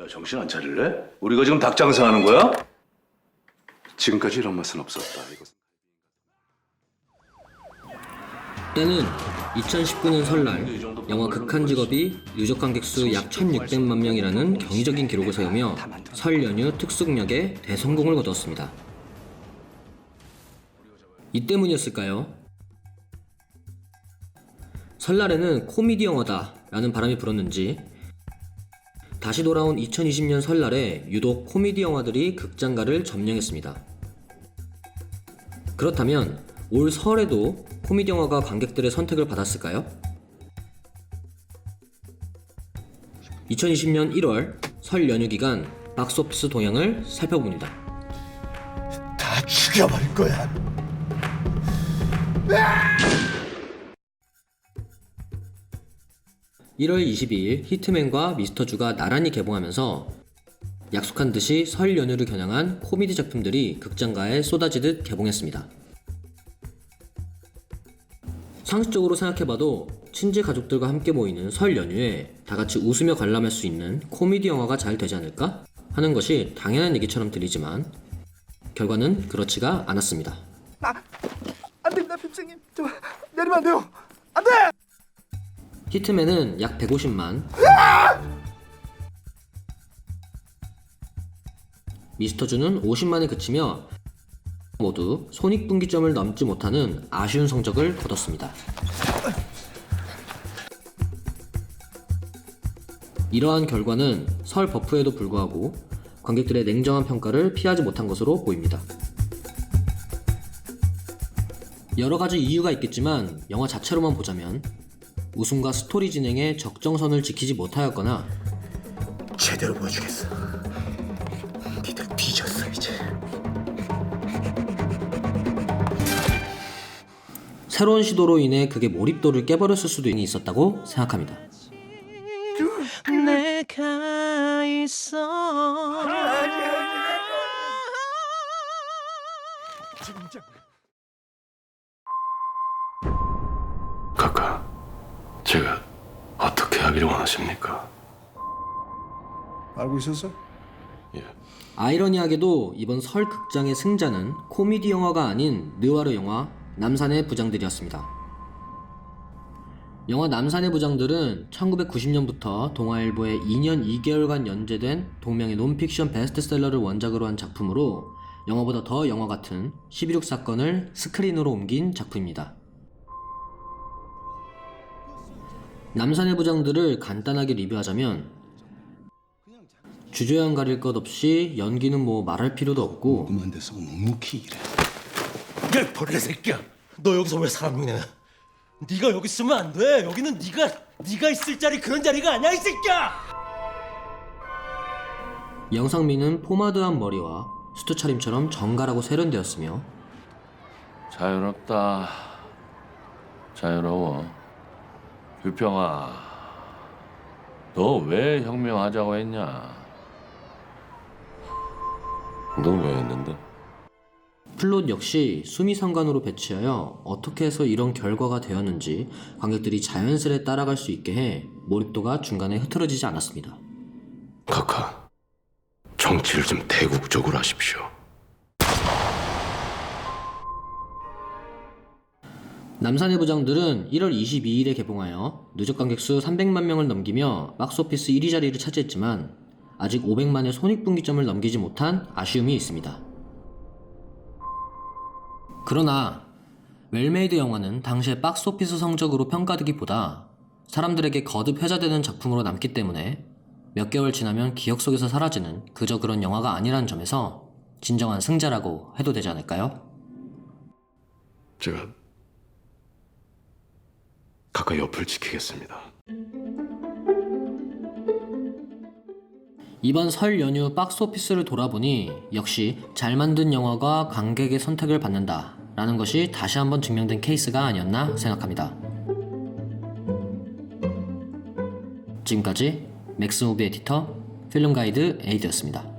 야, 정신 안 차릴래? 우리가 지금 닭 장사하는 거야? 지금까지 이런 맛은 없었다. 이것은 때는 2019년 설날 영화 극한 직업이 누적 관객 수 약 1,600만 명이라는 경이적인 기록을 세우며 설 연휴 특수공약에 대성공을 거두었습니다. 이 때문이었을까요? 설날에는 코미디 영화다 라는 바람이 불었는지 다시 돌아온 2020년 설날에 유독 코미디 영화들이 극장가를 점령했습니다. 그렇다면 올 설에도 코미디 영화가 관객들의 선택을 받았을까요? 2020년 1월 설 연휴 기간 박스오피스 동향을 살펴봅니다. 다 죽여버릴 거야. 1월 22일 히트맨과 미스터주가 나란히 개봉하면서 약속한 듯이 설 연휴를 겨냥한 코미디 작품들이 극장가에 쏟아지듯 개봉했습니다. 상식적으로 생각해봐도 친지 가족들과 함께 모이는 설 연휴에 다 같이 웃으며 관람할 수 있는 코미디 영화가 잘 되지 않을까 하는 것이 당연한 얘기처럼 들리지만 결과는 그렇지가 않았습니다. 안 됩니다, 핍생님. 저 내리면 안 돼요. 안 돼! 히트맨은 약 150만, 미스터주는 50만에 그치며 모두 손익분기점을 넘지 못하는 아쉬운 성적을 거뒀습니다. 이러한 결과는 설 버프에도 불구하고 관객들의 냉정한 평가를 피하지 못한 것으로 보입니다. 여러 가지 이유가 있겠지만 영화 자체로만 보자면 웃음과 스토리 진행에 적정선을 지키지 못하였거나 제대로 보여주겠어. 니들 뒤졌어 이제. 새로운 시도로 인해 그게 몰입도를 깨버렸을 수도 있었다고 생각합니다. 내가 있어 진짜. 하기를 원하십니까? 알고 있었어? 예, 아이러니하게도 이번 설 극장의 승자는 코미디 영화가 아닌 느와르 영화 남산의 부장들이었습니다. 영화 남산의 부장들은 1990년부터 동아일보에 2년 2개월간 연재된 동명의 논픽션 베스트셀러를 원작으로 한 작품으로 영화보다 더 영화 같은 11.6 사건을 스크린으로 옮긴 작품입니다. 남산의 부장들을 간단하게 리뷰하자면 주저양 가릴 것 없이 연기는 뭐 말할 필요도 없고 그만 돼서 묵묵히 일해. 야 벌레 새끼야 너 여기서 왜 사람이네 네가 여기 있으면 안 돼 여기는 네가 네가 있을 자리 그런 자리가 아니야 이 새끼야 영상미는 포마드한 머리와 수트 차림처럼 정갈하고 세련되었으며 자유롭다. 자유로워. 규평아, 너 왜 혁명하자고 했냐? 너왜 했는데? 플롯 역시 수미상관으로 배치하여 어떻게 해서 이런 결과가 되었는지 관객들이 자연스레 따라갈 수 있게 해 몰입도가 중간에 흐트러지지 않았습니다. 카카, 정치를 좀 대국적으로 하십시오. 남산의 부장들은 1월 22일에 개봉하여 누적 관객 수 300만 명을 넘기며 박스오피스 1위 자리를 차지했지만 아직 500만의 손익분기점을 넘기지 못한 아쉬움이 있습니다. 그러나 웰메이드 영화는 당시의 박스오피스 성적으로 평가되기보다 사람들에게 거듭 회자되는 작품으로 남기 때문에 몇 개월 지나면 기억 속에서 사라지는 그저 그런 영화가 아니라는 점에서 진정한 승자라고 해도 되지 않을까요? 제가 카카 옆을 지키겠습니다. 이번 설 연휴 박스오피스를 돌아보니 역시 잘 만든 영화가 관객의 선택을 받는다 라는 것이 다시 한번 증명된 케이스가 아니었나 생각합니다. 지금까지 맥스무비 에디터 필름가이드 에이드였습니다.